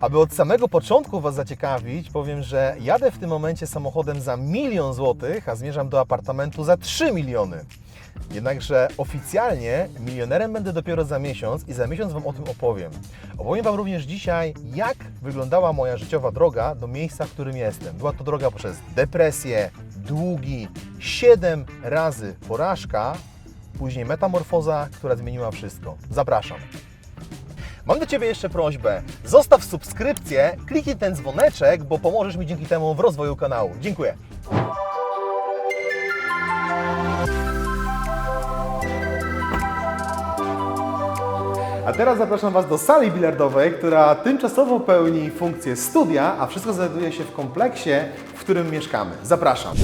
Aby od samego początku Was zaciekawić, powiem, że jadę w tym momencie samochodem za milion złotych, a zmierzam do apartamentu za 3 miliony. Jednakże oficjalnie milionerem będę dopiero za miesiąc i za miesiąc Wam o tym opowiem. Opowiem Wam również dzisiaj, jak wyglądała moja życiowa droga do miejsca, w którym jestem. Była to droga poprzez depresję, długi, 7 razy porażka, później metamorfoza, która zmieniła wszystko. Zapraszam. Mam do Ciebie jeszcze prośbę. Zostaw subskrypcję, kliknij ten dzwoneczek, bo pomożesz mi dzięki temu w rozwoju kanału. Dziękuję. A teraz zapraszam Was do sali bilardowej, która tymczasowo pełni funkcję studia, a wszystko znajduje się w kompleksie, w którym mieszkamy. Zapraszam.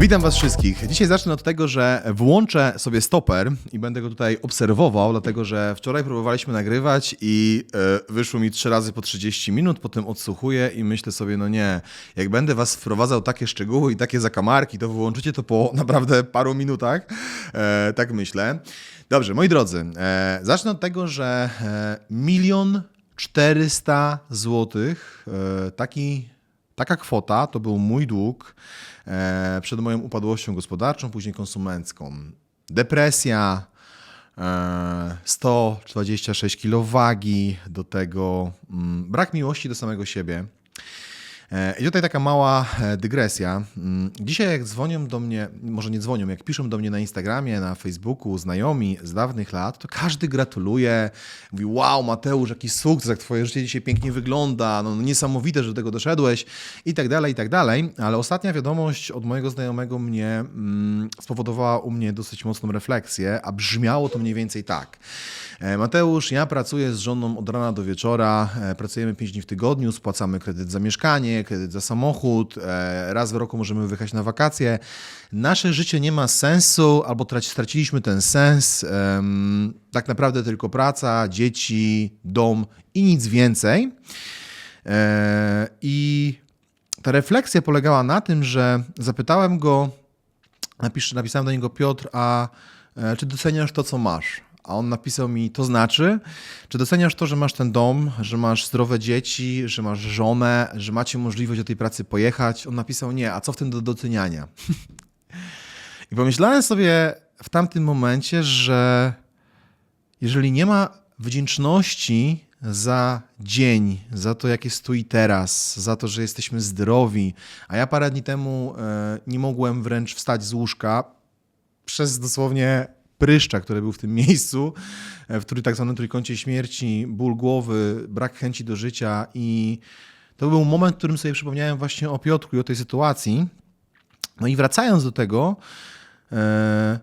Witam Was wszystkich. Dzisiaj zacznę od tego, że włączę sobie stoper i będę go tutaj obserwował, dlatego że wczoraj próbowaliśmy nagrywać i e, wyszło mi trzy razy po 30 minut, potem odsłuchuję i myślę sobie, no nie, jak będę Was wprowadzał takie szczegóły i takie zakamarki, to wyłączycie to po naprawdę paru minutach, e, tak myślę. Dobrze, moi drodzy, e, zacznę od tego, że e, milion 400 złotych, e, taki Taka kwota to był mój dług e, przed moją upadłością gospodarczą, później konsumencką. Depresja, e, 126 kg wagi, do tego mm, brak miłości do samego siebie. E, I tutaj taka mała e, dygresja. Mm, Dzisiaj jak dzwonią do mnie, może nie dzwonią, jak piszą do mnie na Instagramie, na Facebooku znajomi z dawnych lat, to każdy gratuluje. Mówi, wow Mateusz, jaki sukces, jak twoje życie dzisiaj pięknie wygląda, no niesamowite, że do tego doszedłeś i tak dalej, i tak dalej. Ale ostatnia wiadomość od mojego znajomego mnie mm, spowodowała u mnie dosyć mocną refleksję, a brzmiało to mniej więcej tak. E, Mateusz, ja pracuję z żoną od rana do wieczora, pracujemy 5 dni w tygodniu, spłacamy kredyt za mieszkanie, kredyt za samochód, e, raz w roku możemy wyjechać na wakacje. Nasze życie nie ma sensu, albo traci- straciliśmy ten sens. Tak naprawdę tylko praca, dzieci, dom i nic więcej. E, I ta refleksja polegała na tym, że zapytałem go, napisałem do niego Piotr, a e, czy doceniasz to, co masz? A on napisał mi, to znaczy, czy doceniasz to, że masz ten dom, że masz zdrowe dzieci, że masz żonę, że macie możliwość do tej pracy pojechać? On napisał, nie, a co w tym do doceniania? I pomyślałem sobie w tamtym momencie, że jeżeli nie ma wdzięczności za dzień, za to, jak jest tu i teraz, za to, że jesteśmy zdrowi, a ja parę dni temu e, nie mogłem wręcz wstać z łóżka przez dosłownie pryszcza, który był w tym miejscu, e, w tak zwanym trójkącie śmierci, ból głowy, brak chęci do życia i to był moment, w którym sobie przypomniałem właśnie o Piotrku i o tej sytuacji. No i wracając do tego, e,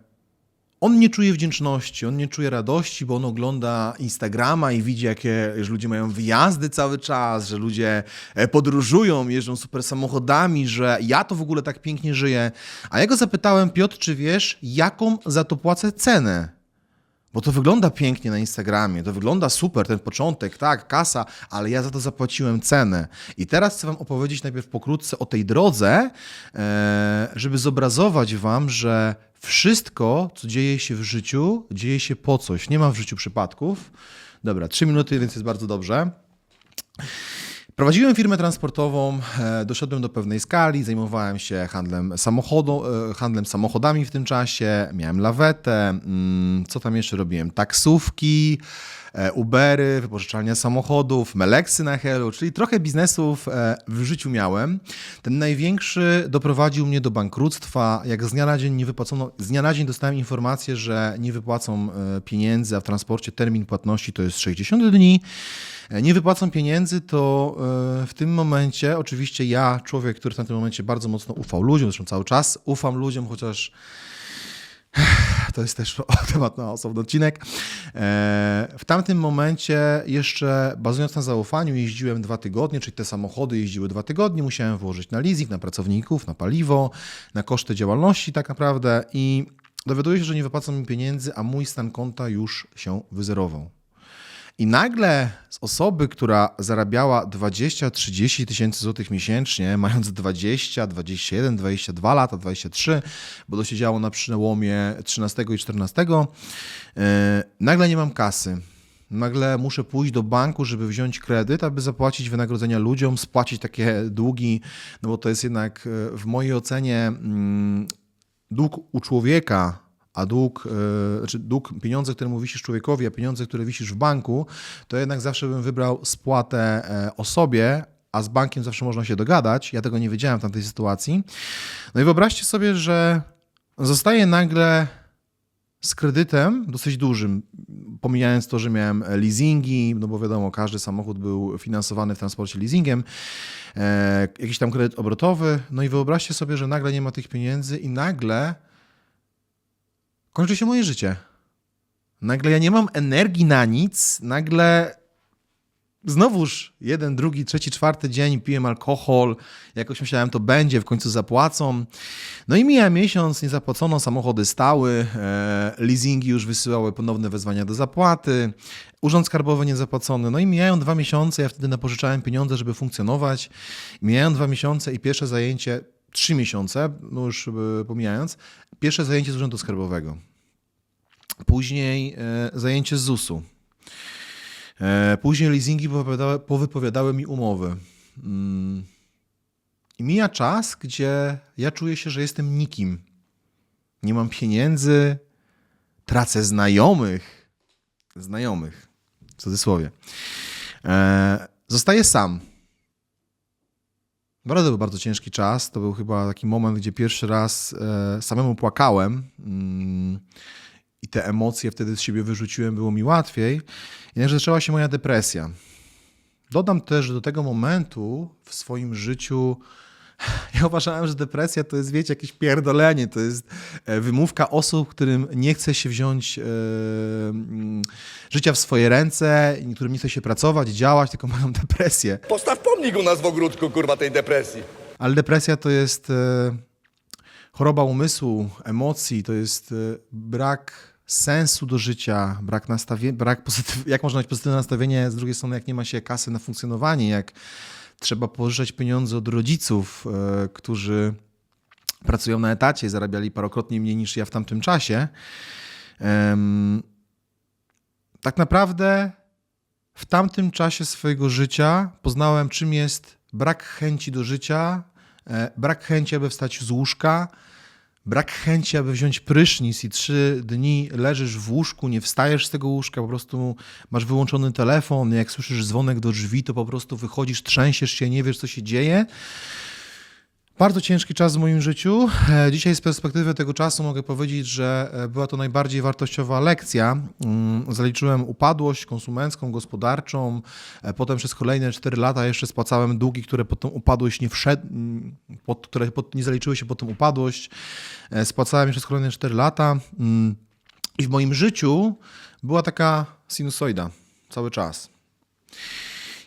on nie czuje wdzięczności, on nie czuje radości, bo on ogląda Instagrama i widzi, jakie że ludzie mają wyjazdy cały czas, że ludzie e, podróżują, jeżdżą super samochodami, że ja to w ogóle tak pięknie żyję. A ja go zapytałem, Piotr, czy wiesz, jaką za to płacę cenę? Bo to wygląda pięknie na Instagramie, to wygląda super, ten początek, tak, kasa, ale ja za to zapłaciłem cenę. I teraz chcę Wam opowiedzieć najpierw pokrótce o tej drodze, e, żeby zobrazować Wam, że wszystko, co dzieje się w życiu, dzieje się po coś. Nie ma w życiu przypadków. Dobra, trzy minuty, więc jest bardzo dobrze. Prowadziłem firmę transportową, e, doszedłem do pewnej skali, zajmowałem się handlem, samochodu, e, handlem samochodami w tym czasie, miałem lawetę, mm, co tam jeszcze robiłem? Taksówki, Ubery, wypożyczalnia samochodów, Meleksy na Helu, czyli trochę biznesów e, w życiu miałem. Ten największy doprowadził mnie do bankructwa. Jak z dnia na dzień nie wypłacono, z dnia na dzień dostałem informację, że nie wypłacą e, pieniędzy, a w transporcie termin płatności to jest 60 dni. E, Nie wypłacą pieniędzy, to e, w tym momencie, oczywiście ja, człowiek, który w tamtym momencie bardzo mocno ufał ludziom, zresztą cały czas ufam ludziom, chociaż to jest też temat na osobny odcinek. E, W tamtym momencie, jeszcze bazując na zaufaniu, jeździłem dwa tygodnie, czyli te samochody jeździły dwa tygodnie, musiałem włożyć na leasing, na pracowników, na paliwo, na koszty działalności tak naprawdę i dowiaduję się, że nie wypłacą mi pieniędzy, a mój stan konta już się wyzerował. I nagle z osoby, która zarabiała 20-30 tysięcy złotych miesięcznie, mając 20, 21, 22 lata, 23, bo to się działo na przełomie 13 i 14, e, nagle nie mam kasy. Nagle muszę pójść do banku, żeby wziąć kredyt, aby zapłacić wynagrodzenia ludziom, spłacić takie długi, no bo to jest jednak e, w mojej ocenie mm, dług u człowieka, a dług, e, znaczy dług, pieniądze, które mu wisisz człowiekowi, a pieniądze, które wisisz w banku, to jednak zawsze bym wybrał spłatę e, osobie, a z bankiem zawsze można się dogadać. Ja tego nie wiedziałem w tamtej sytuacji. No i wyobraźcie sobie, że zostaje nagle z kredytem dosyć dużym, pomijając to, że miałem leasingi, no bo wiadomo, każdy samochód był finansowany w transporcie leasingiem, e, jakiś tam kredyt obrotowy, no i wyobraźcie sobie, że nagle nie ma tych pieniędzy i nagle kończy się moje życie. Nagle ja nie mam energii na nic, nagle znowuż jeden, drugi, trzeci, czwarty dzień piłem alkohol, jakoś myślałem, to będzie, w końcu zapłacą. No i mija miesiąc, nie zapłacono, samochody stały, e, leasingi już wysyłały ponowne wezwania do zapłaty, urząd skarbowy niezapłacony. No i mijają dwa miesiące, ja wtedy napożyczałem pieniądze, żeby funkcjonować. Mijają dwa miesiące i pierwsze zajęcie, trzy miesiące, no już e, pomijając, pierwsze zajęcie z urzędu skarbowego. Później e, zajęcie z ZUS-u. E, Później leasingi powypowiadały, powypowiadały mi umowy. Mm. I mija czas, gdzie ja czuję się, że jestem nikim. Nie mam pieniędzy, tracę znajomych. Znajomych, w cudzysłowie. Zostaję sam. Naprawdę był bardzo ciężki czas. To był chyba taki moment, gdzie pierwszy raz e, samemu płakałem. Mm, I te emocje wtedy z siebie wyrzuciłem, było mi łatwiej. Jednakże zaczęła się moja depresja. Dodam też, że do tego momentu w swoim życiu ja uważałem, że depresja to jest, wiecie, jakieś pierdolenie, to jest e, wymówka osób, którym nie chce się wziąć e, mm, życia w swoje ręce, którym nie chce się pracować, działać, tylko mają depresję. Postaw pomnik u nas w ogródku, kurwa, tej depresji. Ale depresja to jest e, choroba umysłu, emocji, to jest e, brak sensu do życia, brak nastawienia, brak pozytyw- jak można mieć pozytywne nastawienie, z drugiej strony jak nie ma się kasy na funkcjonowanie, jak trzeba pożyczać pieniądze od rodziców, e, którzy pracują na etacie, zarabiali parokrotnie mniej niż ja w tamtym czasie. Tak naprawdę w tamtym czasie swojego życia poznałem, czym jest brak chęci do życia, e, brak chęci, aby wstać z łóżka, brak chęci, aby wziąć prysznic i trzy dni leżysz w łóżku, nie wstajesz z tego łóżka, po prostu masz wyłączony telefon, jak słyszysz dzwonek do drzwi, to po prostu wychodzisz, trzęsiesz się, nie wiesz, co się dzieje. Bardzo ciężki czas w moim życiu. E, Dzisiaj z perspektywy tego czasu mogę powiedzieć, że e, była to najbardziej wartościowa lekcja. Mm, Zaliczyłem upadłość konsumencką, gospodarczą. E, Potem przez kolejne 4 lata jeszcze spłacałem długi, które pod tą upadłość nie wszedł, mm, pod, które pod, nie zaliczyły się pod tą upadłość. Spłacałem jeszcze przez kolejne 4 lata. Mm, I w moim życiu była taka sinusoida cały czas.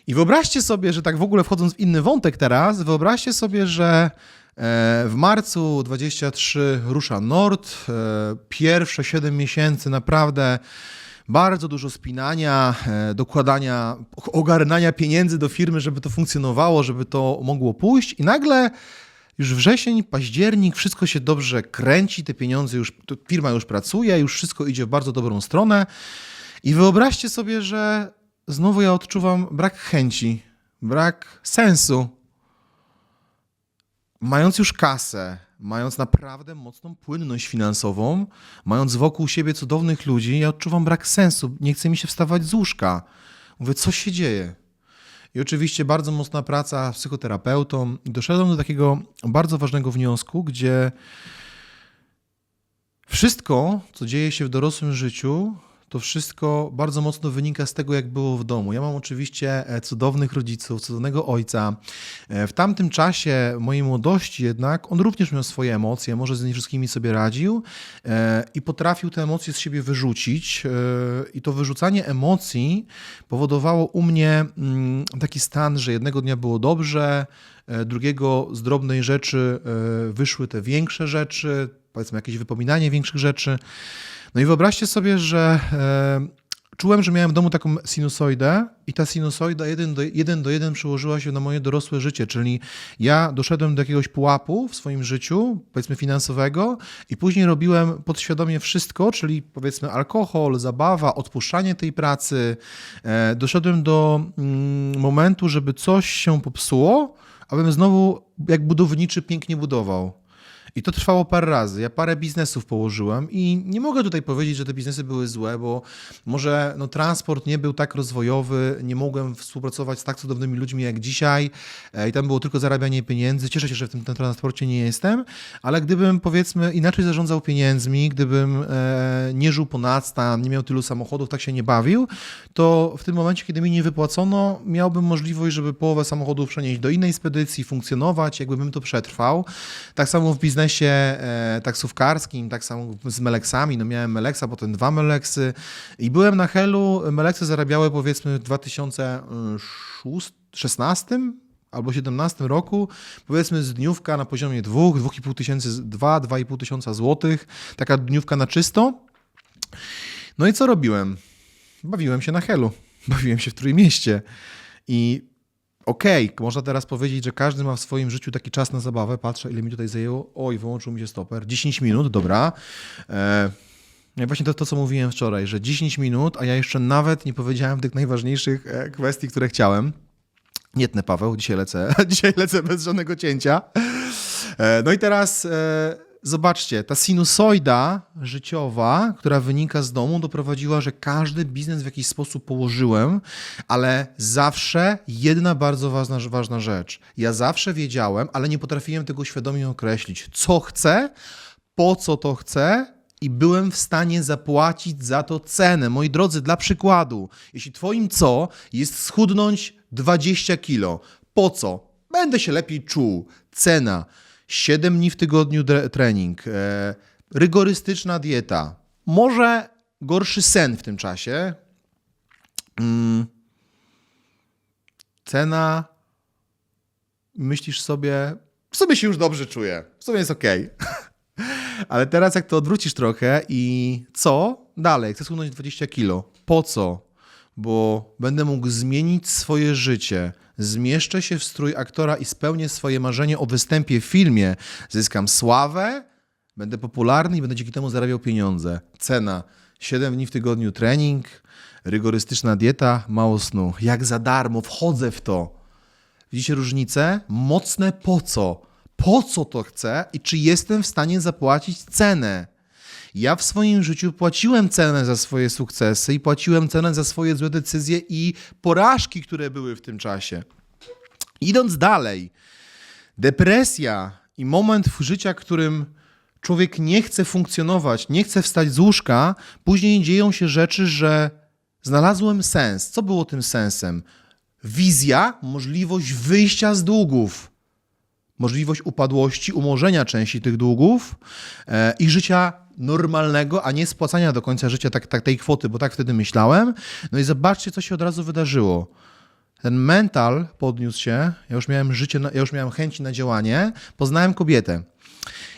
I wyobraźcie sobie, że tak w ogóle wchodząc w inny wątek teraz, wyobraźcie sobie, że e, w marcu 23 rusza Nord. e, Pierwsze 7 miesięcy naprawdę bardzo dużo spinania, e, dokładania, ogarnania pieniędzy do firmy, żeby to funkcjonowało, żeby to mogło pójść. I nagle już wrzesień, październik, wszystko się dobrze kręci, te pieniądze już, firma już pracuje, już wszystko idzie w bardzo dobrą stronę. I wyobraźcie sobie, że znowu ja odczuwam brak chęci, brak sensu. Mając już kasę, mając naprawdę mocną płynność finansową, mając wokół siebie cudownych ludzi, ja odczuwam brak sensu. Nie chce mi się wstawać z łóżka. Mówię, co się dzieje? I oczywiście bardzo mocna praca z psychoterapeutą. I doszedłem do takiego bardzo ważnego wniosku, gdzie wszystko, co dzieje się w dorosłym życiu, to wszystko bardzo mocno wynika z tego, jak było w domu. Ja mam oczywiście e, cudownych rodziców, cudownego ojca. E, W tamtym czasie mojej młodości jednak on również miał swoje emocje, może z nimi wszystkimi sobie radził e, i potrafił te emocje z siebie wyrzucić. I to wyrzucanie emocji powodowało u mnie mm, taki stan, że jednego dnia było dobrze, drugiego z drobnej rzeczy wyszły te większe rzeczy, powiedzmy jakieś wypominanie większych rzeczy. No i wyobraźcie sobie, że e, czułem, że miałem w domu taką sinusoidę i ta sinusoida jeden do, jeden do jeden się na moje dorosłe życie, czyli ja doszedłem do jakiegoś pułapu w swoim życiu, powiedzmy finansowego i później robiłem podświadomie wszystko, czyli powiedzmy alkohol, zabawa, odpuszczanie tej pracy. E, doszedłem do mm, momentu, żeby coś się popsuło, abym znowu jak budowniczy pięknie budował. I to trwało parę razy. Ja parę biznesów położyłem i nie mogę tutaj powiedzieć, że te biznesy były złe, bo może no, transport nie był tak rozwojowy, nie mogłem współpracować z tak cudownymi ludźmi jak dzisiaj e, i tam było tylko zarabianie pieniędzy. Cieszę się, że w tym, tym transporcie nie jestem, ale gdybym powiedzmy inaczej zarządzał pieniędzmi, gdybym e, nie żył ponadto, nie miał tylu samochodów, tak się nie bawił, to w tym momencie, kiedy mi nie wypłacono, miałbym możliwość, żeby połowę samochodów przenieść do innej spedycji, funkcjonować, jakbym to przetrwał. Tak samo w biznesie e, taksówkarskim, tak samo z Meleksami. No miałem Meleksa, potem dwa Meleksy i byłem na Helu. Meleksy zarabiały powiedzmy w 2016 albo 17 roku, powiedzmy z dniówka na poziomie 2, 2,5 tysięcy, 2, 2,5 tysiąca złotych, taka dniówka na czysto. No i co robiłem? Bawiłem się na Helu, bawiłem się w Trójmieście i okej, można teraz powiedzieć, że każdy ma w swoim życiu taki czas na zabawę. Patrzę, ile mi tutaj zajęło. Oj, wyłączył mi się stoper. 10 minut, dobra. E, no właśnie to, to, co mówiłem wczoraj, że 10 minut, a ja jeszcze nawet nie powiedziałem tych najważniejszych e, kwestii, które chciałem. Nie tnę, Paweł, dzisiaj lecę, dzisiaj lecę bez żadnego cięcia. E, No i teraz e, zobaczcie, ta sinusoida życiowa, która wynika z domu, doprowadziła, że każdy biznes w jakiś sposób położyłem, ale zawsze jedna bardzo ważna, ważna rzecz. Ja zawsze wiedziałem, ale nie potrafiłem tego świadomie określić, co chcę, po co to chcę i byłem w stanie zapłacić za to cenę. Moi drodzy, dla przykładu, jeśli twoim co jest schudnąć 20 kilo, po co? Będę się lepiej czuł. Cena. 7 dni w tygodniu trening, e, rygorystyczna dieta, może gorszy sen w tym czasie. Mm. Cena. Myślisz sobie, w sobie się już dobrze czuję, w sobie jest okej. Ale teraz jak to odwrócisz trochę i co? Dalej, chcę schudnąć 20 kilo. Po co? Bo będę mógł zmienić swoje życie. Zmieszczę się w strój aktora i spełnię swoje marzenie o występie w filmie. Zyskam sławę, będę popularny i będę dzięki temu zarabiał pieniądze. Cena 7 dni w tygodniu trening, rygorystyczna dieta, mało snu. Jak za darmo, wchodzę w to. Widzicie różnicę? Mocne po co? Po co to chcę i czy jestem w stanie zapłacić cenę? Ja w swoim życiu płaciłem cenę za swoje sukcesy i płaciłem cenę za swoje złe decyzje i porażki, które były w tym czasie. Idąc dalej, depresja i moment w życia, w którym człowiek nie chce funkcjonować, nie chce wstać z łóżka, później dzieją się rzeczy, że znalazłem sens. Co było tym sensem? Wizja, możliwość wyjścia z długów możliwość upadłości, umorzenia części tych długów e, i życia normalnego, a nie spłacania do końca życia tak, tak, tej kwoty, bo tak wtedy myślałem. No i zobaczcie, co się od razu wydarzyło. Ten mental podniósł się, ja już miałem życie, ja już miałem chęci na działanie, poznałem kobietę.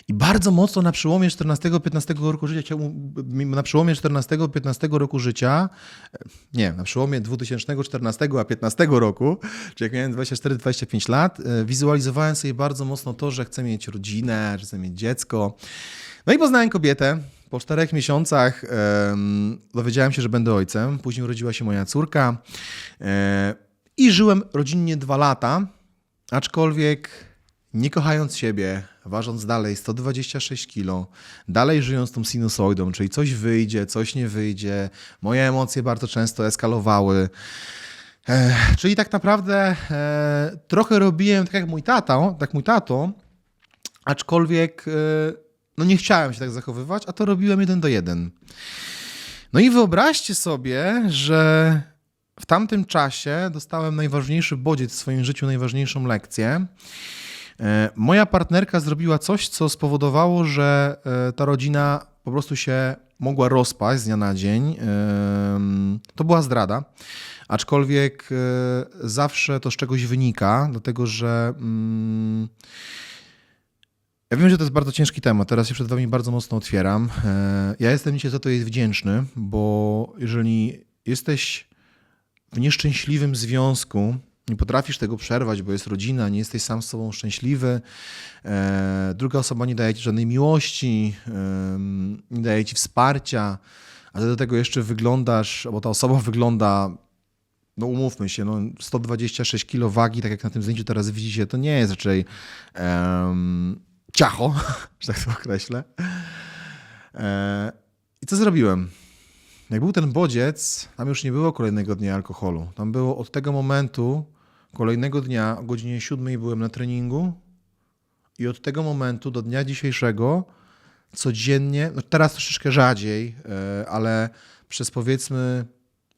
I bardzo mocno na przełomie 14-15 roku życia, na przełomie 14-15 roku życia, e, nie, na przełomie 2014 a 15 roku, czyli jak miałem 24-25 lat, e, wizualizowałem sobie bardzo mocno to, że chcę mieć rodzinę, że chcę mieć dziecko. No i poznałem kobietę. Po czterech miesiącach em, dowiedziałem się, że będę ojcem. Później urodziła się moja córka. E, I żyłem rodzinnie dwa lata, aczkolwiek nie kochając siebie, ważąc dalej 126 kilo, dalej żyjąc tą sinusoidą, czyli coś wyjdzie, coś nie wyjdzie, moje emocje bardzo często eskalowały. E, czyli tak naprawdę e, trochę robiłem tak jak mój tata, tak mój tato, aczkolwiek e, no nie chciałem się tak zachowywać, a to robiłem jeden do jeden. No i wyobraźcie sobie, że w tamtym czasie dostałem najważniejszy bodziec w swoim życiu, najważniejszą lekcję. E, Moja partnerka zrobiła coś, co spowodowało, że e, ta rodzina po prostu się mogła rozpaść z dnia na dzień. To była zdrada, aczkolwiek e, zawsze to z czegoś wynika, dlatego że. Ja wiem, że to jest bardzo ciężki temat. Teraz się przed Wami bardzo mocno otwieram. E, Ja jestem dzisiaj za to jej wdzięczny, bo jeżeli jesteś w nieszczęśliwym związku, nie potrafisz tego przerwać, bo jest rodzina, nie jesteś sam z sobą szczęśliwy, e, druga osoba nie daje ci żadnej miłości, nie daje ci wsparcia, a ty do tego jeszcze wyglądasz, bo ta osoba wygląda, no umówmy się, no 126 kg wagi, tak jak na tym zdjęciu teraz widzicie, to nie jest raczej em, ciacho, że tak to określę. E, I co zrobiłem? Jak był ten bodziec, tam już nie było kolejnego dnia alkoholu. Tam było od tego momentu, kolejnego dnia o godzinie 7 byłem na treningu i od tego momentu do dnia dzisiejszego codziennie, no teraz troszeczkę rzadziej, e, ale przez powiedzmy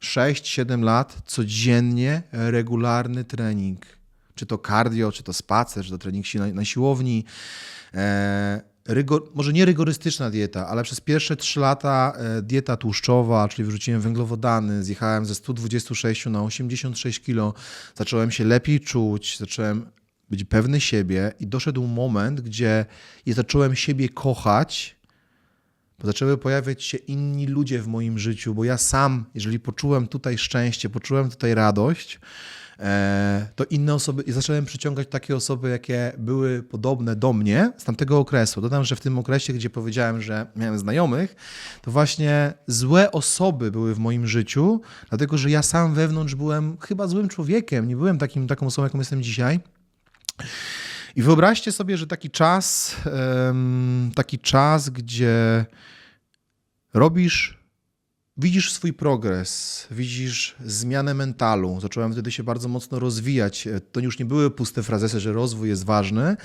6-7 lat codziennie regularny trening. Czy to cardio, czy to spacer, czy to trening na, na siłowni. E, rygor, może nie rygorystyczna dieta, ale przez pierwsze 3 lata e, dieta tłuszczowa, czyli wyrzuciłem węglowodany, zjechałem ze 126 na 86 kg, zacząłem się lepiej czuć, zacząłem być pewny siebie i doszedł moment, gdzie ja zacząłem siebie kochać, bo zaczęły pojawiać się inni ludzie w moim życiu, bo ja sam, jeżeli poczułem tutaj szczęście, poczułem tutaj radość, to inne osoby, i zacząłem przyciągać takie osoby, jakie były podobne do mnie z tamtego okresu. Dodam, że w tym okresie, gdzie powiedziałem, że miałem znajomych, to właśnie złe osoby były w moim życiu, dlatego że ja sam wewnątrz byłem chyba złym człowiekiem, nie byłem takim, taką osobą, jaką jestem dzisiaj. I wyobraźcie sobie, że taki czas, taki czas, gdzie robisz, widzisz swój progres, widzisz zmianę mentalu. Zacząłem wtedy się bardzo mocno rozwijać. E, To już nie były puste frazesy, że rozwój jest ważny.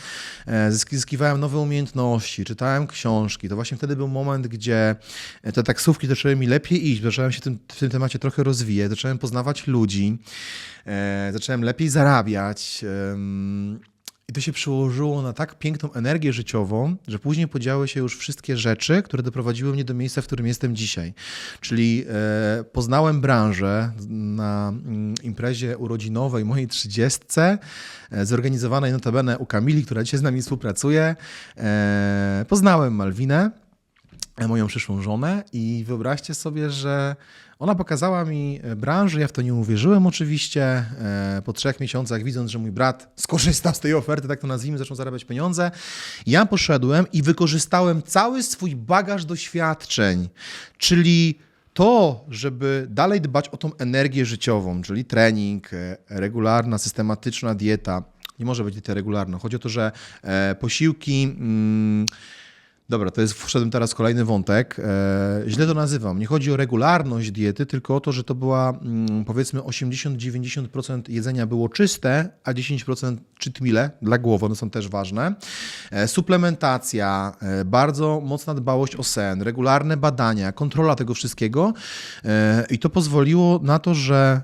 E, zysk- Zyskiwałem nowe umiejętności, czytałem książki. To właśnie wtedy był moment, gdzie te taksówki zaczęły mi lepiej iść. Zacząłem się tym, w tym temacie trochę rozwijać, zacząłem poznawać ludzi, e, zacząłem lepiej zarabiać. I to się przełożyło na tak piękną energię życiową, że później podziały się już wszystkie rzeczy, które doprowadziły mnie do miejsca, w którym jestem dzisiaj. Czyli e, poznałem branżę na mm, imprezie urodzinowej mojej trzydziestce, e, zorganizowanej notabene u Kamili, która dzisiaj z nami współpracuje. E, poznałem Malwinę, moją przyszłą żonę i wyobraźcie sobie, że ona pokazała mi e, branżę, ja w to nie uwierzyłem oczywiście. E, Po trzech miesiącach widząc, że mój brat skorzystał z tej oferty, tak to nazwijmy, zaczął zarabiać pieniądze, ja poszedłem i wykorzystałem cały swój bagaż doświadczeń, czyli to, żeby dalej dbać o tą energię życiową, czyli trening, e, regularna, systematyczna dieta, nie może być dieta regularna. Chodzi o to, że posiłki. Mm, Dobra, to jest, wszedłem teraz kolejny wątek. E, źle to nazywam. Nie chodzi o regularność diety, tylko o to, że to była mm, powiedzmy 80-90% jedzenia było czyste, a 10% cheat meale dla głowy, one są też ważne. E, suplementacja, e, bardzo mocna dbałość o sen, regularne badania, kontrola tego wszystkiego e, i to pozwoliło na to, że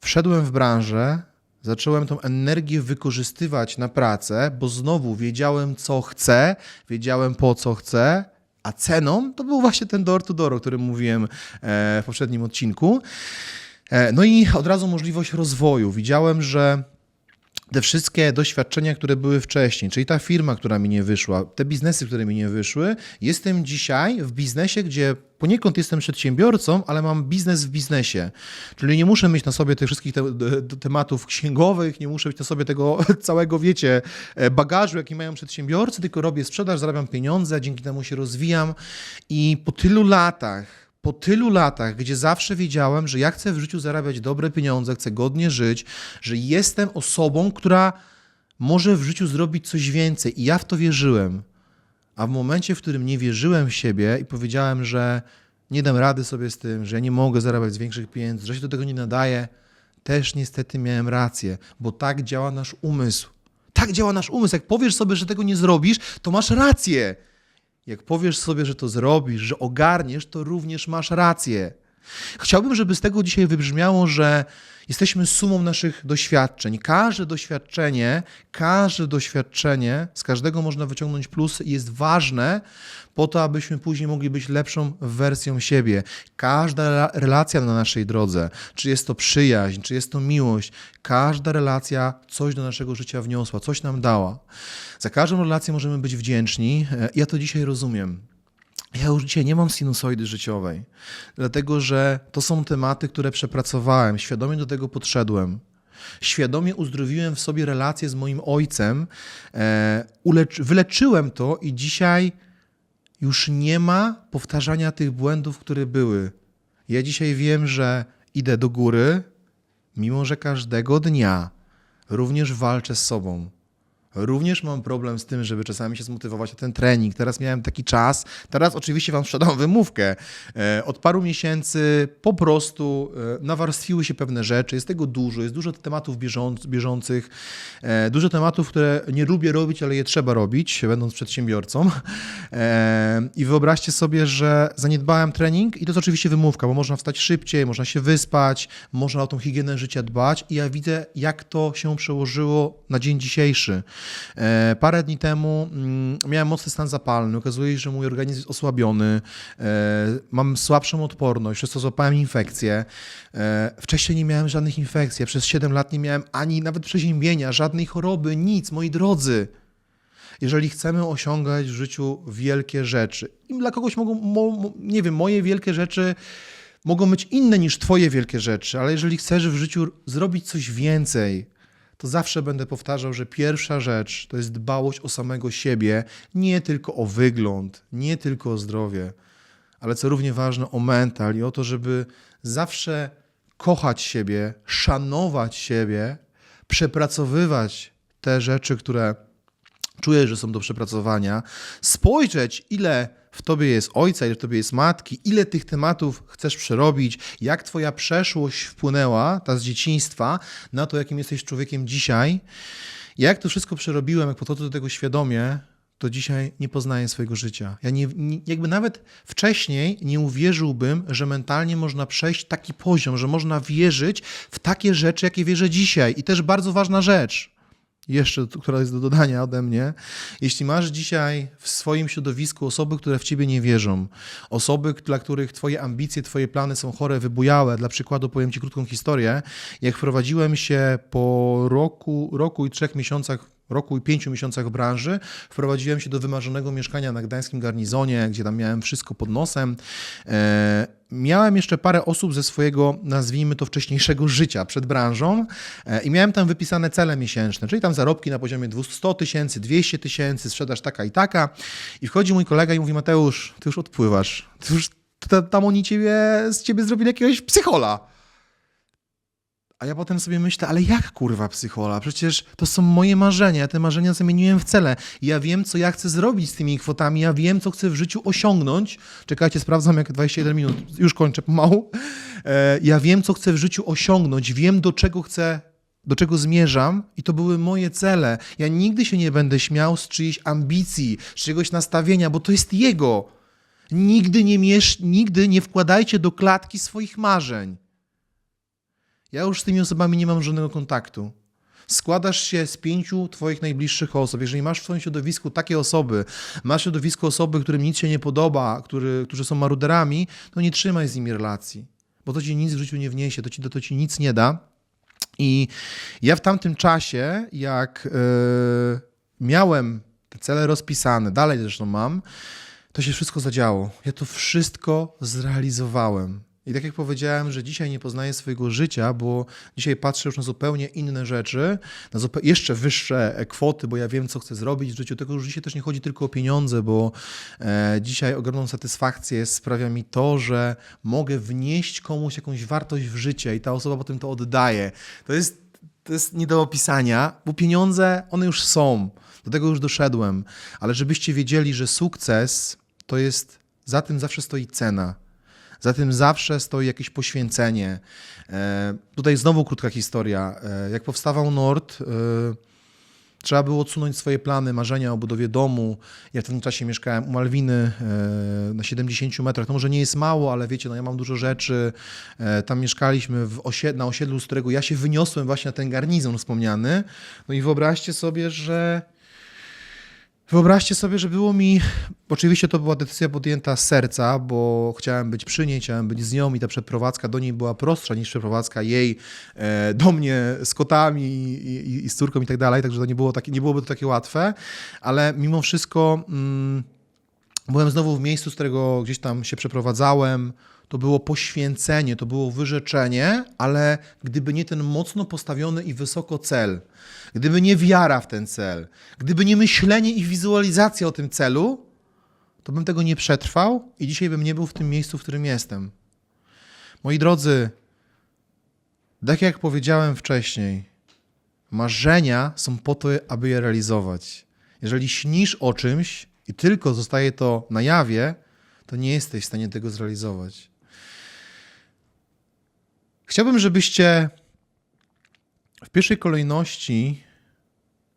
wszedłem w branżę, zacząłem tą energię wykorzystywać na pracę, bo znowu wiedziałem, co chcę, wiedziałem, po co chcę, a ceną to był właśnie ten door to door, o którym mówiłem e, w poprzednim odcinku. E, No i od razu możliwość rozwoju. Widziałem, że te wszystkie doświadczenia, które były wcześniej, czyli ta firma, która mi nie wyszła, te biznesy, które mi nie wyszły, jestem dzisiaj w biznesie, gdzie poniekąd jestem przedsiębiorcą, ale mam biznes w biznesie. Czyli nie muszę mieć na sobie tych wszystkich te, te, tematów księgowych, nie muszę mieć na sobie tego całego, wiecie, e, bagażu, jaki mają przedsiębiorcy, tylko robię sprzedaż, zarabiam pieniądze, dzięki temu się rozwijam i po tylu latach, po tylu latach, gdzie zawsze wiedziałem, że ja chcę w życiu zarabiać dobre pieniądze, chcę godnie żyć, że jestem osobą, która może w życiu zrobić coś więcej i ja w to wierzyłem. A w momencie, w którym nie wierzyłem w siebie i powiedziałem, że nie dam rady sobie z tym, że ja nie mogę zarabiać z większych pieniędzy, że się do tego nie nadaje, też niestety miałem rację, bo tak działa nasz umysł. Tak działa nasz umysł. Jak powiesz sobie, że tego nie zrobisz, to masz rację. Jak powiesz sobie, że to zrobisz, że ogarniesz, to również masz rację. Chciałbym, żeby z tego dzisiaj wybrzmiało, że jesteśmy sumą naszych doświadczeń. Każde doświadczenie, każde doświadczenie, z każdego można wyciągnąć plus i jest ważne po to, abyśmy później mogli być lepszą wersją siebie. Każda rela- relacja na naszej drodze, czy jest to przyjaźń, czy jest to miłość, każda relacja coś do naszego życia wniosła, coś nam dała. Za każdą relację możemy być wdzięczni. E, Ja to dzisiaj rozumiem. Ja już dzisiaj nie mam sinusoidy życiowej, dlatego że to są tematy, które przepracowałem, świadomie do tego podszedłem. Świadomie uzdrowiłem w sobie relacje z moim ojcem, e, ulecz- wyleczyłem to i dzisiaj już nie ma powtarzania tych błędów, które były. Ja dzisiaj wiem, że idę do góry, mimo że każdego dnia również walczę z sobą. Również mam problem z tym, żeby czasami się zmotywować na ten trening. Teraz miałem taki czas. Teraz oczywiście wam sprzedam wymówkę. E, Od paru miesięcy po prostu e, nawarstwiły się pewne rzeczy. Jest tego dużo. Jest dużo tematów bieżąc, bieżących. e, Dużo tematów, które nie lubię robić, ale je trzeba robić, będąc przedsiębiorcą. I wyobraźcie sobie, że zaniedbałem trening i to jest oczywiście wymówka, bo można wstać szybciej, można się wyspać, można o tą higienę życia dbać i ja widzę, jak to się przełożyło na dzień dzisiejszy. E, Parę dni temu mm, miałem mocny stan zapalny, okazuje się, że mój organizm jest osłabiony, e, mam słabszą odporność, przez co złapałem infekcję. E, Wcześniej nie miałem żadnych infekcji, przez 7 lat nie miałem ani nawet przeziębienia, żadnej choroby, nic, moi drodzy jeżeli chcemy osiągać w życiu wielkie rzeczy. I dla kogoś mogą, mo, mo, nie wiem, moje wielkie rzeczy mogą być inne niż twoje wielkie rzeczy, ale jeżeli chcesz w życiu zrobić coś więcej, to zawsze będę powtarzał, że pierwsza rzecz to jest dbałość o samego siebie, nie tylko o wygląd, nie tylko o zdrowie, ale co równie ważne, o mental i o to, żeby zawsze kochać siebie, szanować siebie, przepracowywać te rzeczy, które czujesz, że są do przepracowania, spojrzeć, ile w tobie jest ojca, ile w tobie jest matki, ile tych tematów chcesz przerobić, jak twoja przeszłość wpłynęła, ta z dzieciństwa, na to, jakim jesteś człowiekiem dzisiaj. Jak to wszystko przerobiłem, jak podchodzę do tego świadomie, to dzisiaj nie poznaję swojego życia. Ja nie, nie, jakby nawet wcześniej nie uwierzyłbym, że mentalnie można przejść taki poziom, że można wierzyć w takie rzeczy, jakie wierzę dzisiaj. I też bardzo ważna rzecz jeszcze, która jest do dodania ode mnie. Jeśli masz dzisiaj w swoim środowisku osoby, które w ciebie nie wierzą, osoby, dla których twoje ambicje, twoje plany są chore, wybujałe, dla przykładu powiem ci krótką historię. Jak wprowadziłem się po roku, roku i trzech miesiącach roku i pięciu miesiącach branży wprowadziłem się do wymarzonego mieszkania na gdańskim garnizonie, gdzie tam miałem wszystko pod nosem. Miałem jeszcze parę osób ze swojego, nazwijmy to, wcześniejszego życia przed branżą e, i miałem tam wypisane cele miesięczne, czyli tam zarobki na poziomie 200 tysięcy, 200 tysięcy, sprzedaż taka i taka. I wchodzi mój kolega i mówi, Mateusz, ty już odpływasz, ty już, ta- tam oni ciebie, z ciebie zrobili jakiegoś psychola. A ja potem sobie myślę, ale jak kurwa psychola? Przecież to są moje marzenia, ja te marzenia zamieniłem w cele. Ja wiem, co ja chcę zrobić z tymi kwotami, ja wiem, co chcę w życiu osiągnąć. Czekajcie, sprawdzam, jak 21 minut, już kończę pomału. E, Ja wiem, co chcę w życiu osiągnąć, wiem, do czego chcę, do czego zmierzam i to były moje cele. Ja nigdy się nie będę śmiał z czyjejś ambicji, z czegoś nastawienia, bo to jest jego. Nigdy nie, miesz, nigdy nie wkładajcie do klatki swoich marzeń. Ja już z tymi osobami nie mam żadnego kontaktu. Składasz się z pięciu Twoich najbliższych osób. Jeżeli masz w swoim środowisku takie osoby, masz w środowisku osoby, którym nic się nie podoba, który, którzy są maruderami, to nie trzymaj z nimi relacji, bo to ci nic w życiu nie wniesie, to ci, to ci nic nie da. I ja w tamtym czasie, jak yy, miałem te cele rozpisane, dalej zresztą mam, to się wszystko zadziało. Ja to wszystko zrealizowałem. I tak jak powiedziałem, że dzisiaj nie poznaję swojego życia, bo dzisiaj patrzę już na zupełnie inne rzeczy, na jeszcze wyższe kwoty, bo ja wiem, co chcę zrobić w życiu. Tylko już dzisiaj też nie chodzi tylko o pieniądze, bo e, dzisiaj ogromną satysfakcję sprawia mi to, że mogę wnieść komuś jakąś wartość w życie i ta osoba potem to oddaje. To jest, to jest nie do opisania, bo pieniądze, one już są. Do tego już doszedłem. Ale żebyście wiedzieli, że sukces to jest, za tym zawsze stoi cena. Za tym zawsze stoi jakieś poświęcenie. E, tutaj znowu krótka historia. E, jak powstawał Nord, e, trzeba było odsunąć swoje plany, marzenia o budowie domu. Ja w tym czasie mieszkałem u Malwiny na 70 metrach. To może nie jest mało, ale wiecie, no ja mam dużo rzeczy. Tam mieszkaliśmy w osie- na osiedlu, z którego ja się wyniosłem właśnie na ten garnizon wspomniany. No i wyobraźcie sobie, że Wyobraźcie sobie, że było mi. Oczywiście to była decyzja podjęta z serca, bo chciałem być przy niej, chciałem być z nią i ta przeprowadzka do niej była prostsza niż przeprowadzka jej e, do mnie z kotami i, i, i z córką i tak dalej, także to nie, było takie, nie byłoby to takie łatwe, ale mimo wszystko. Mm, Byłem znowu w miejscu, z którego gdzieś tam się przeprowadzałem. To było poświęcenie, to było wyrzeczenie, ale gdyby nie ten mocno postawiony i wysoko cel, gdyby nie wiara w ten cel, gdyby nie myślenie i wizualizacja o tym celu, to bym tego nie przetrwał i dzisiaj bym nie był w tym miejscu, w którym jestem. Moi drodzy, tak jak powiedziałem wcześniej, marzenia są po to, aby je realizować. Jeżeli śnisz o czymś i tylko zostaje to na jawie, to nie jesteś w stanie tego zrealizować. Chciałbym, żebyście w pierwszej kolejności,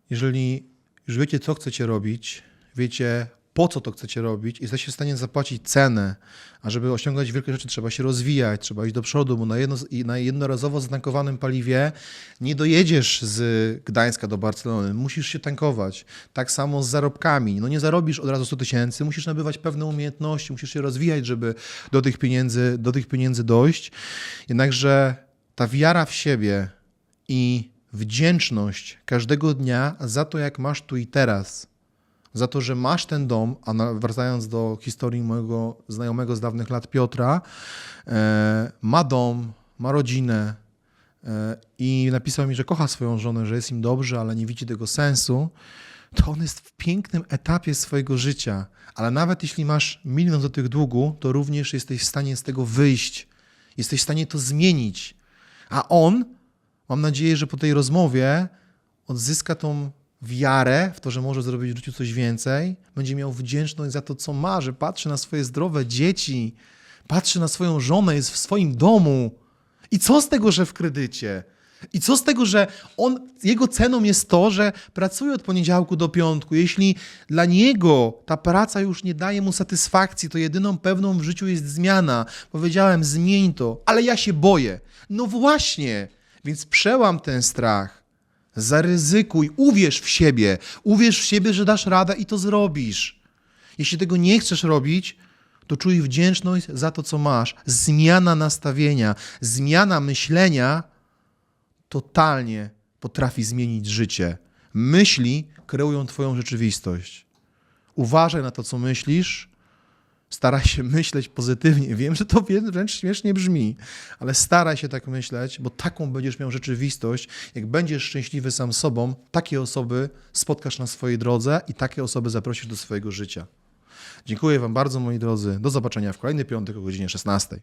jeżeli już wiecie, co chcecie robić, wiecie, po co to chcecie robić, i jesteście w stanie zapłacić cenę, a żeby osiągać wielkie rzeczy, trzeba się rozwijać, trzeba iść do przodu, bo na, jedno, na jednorazowo zatankowanym paliwie nie dojedziesz z Gdańska do Barcelony, musisz się tankować. Tak samo z zarobkami. No nie zarobisz od razu 100 tysięcy, musisz nabywać pewne umiejętności, musisz się rozwijać, żeby do tych pieniędzy, do tych pieniędzy dojść. Jednakże ta wiara w siebie i wdzięczność każdego dnia za to, jak masz tu i teraz, za to, że masz ten dom, a wracając do historii mojego znajomego z dawnych lat Piotra, e, ma dom, ma rodzinę e, i napisał mi, że kocha swoją żonę, że jest im dobrze, ale nie widzi tego sensu, to on jest w pięknym etapie swojego życia. Ale nawet jeśli masz milion do tych długu, to również jesteś w stanie z tego wyjść. Jesteś w stanie to zmienić. A on, mam nadzieję, że po tej rozmowie odzyska tą wiarę w to, że może zrobić w życiu coś więcej, będzie miał wdzięczność za to, co ma, że patrzy na swoje zdrowe dzieci, patrzy na swoją żonę, jest w swoim domu. I co z tego, że w kredycie? I co z tego, że on, jego ceną jest to, że pracuje od poniedziałku do piątku. Jeśli dla niego ta praca już nie daje mu satysfakcji, to jedyną pewną w życiu jest zmiana. Powiedziałem, zmień to, ale ja się boję. No właśnie, więc przełam ten strach. Zaryzykuj, uwierz w siebie, uwierz w siebie, że dasz radę i to zrobisz. Jeśli tego nie chcesz robić, to czuj wdzięczność za to, co masz. Zmiana nastawienia, zmiana myślenia totalnie potrafi zmienić życie. Myśli kreują Twoją rzeczywistość. Uważaj na to, co myślisz. Staraj się myśleć pozytywnie. Wiem, że to wręcz śmiesznie brzmi, ale staraj się tak myśleć, bo taką będziesz miał rzeczywistość. Jak będziesz szczęśliwy sam sobą, takie osoby spotkasz na swojej drodze i takie osoby zaprosisz do swojego życia. Dziękuję Wam bardzo, moi drodzy. Do zobaczenia w kolejny piątek o godzinie 16.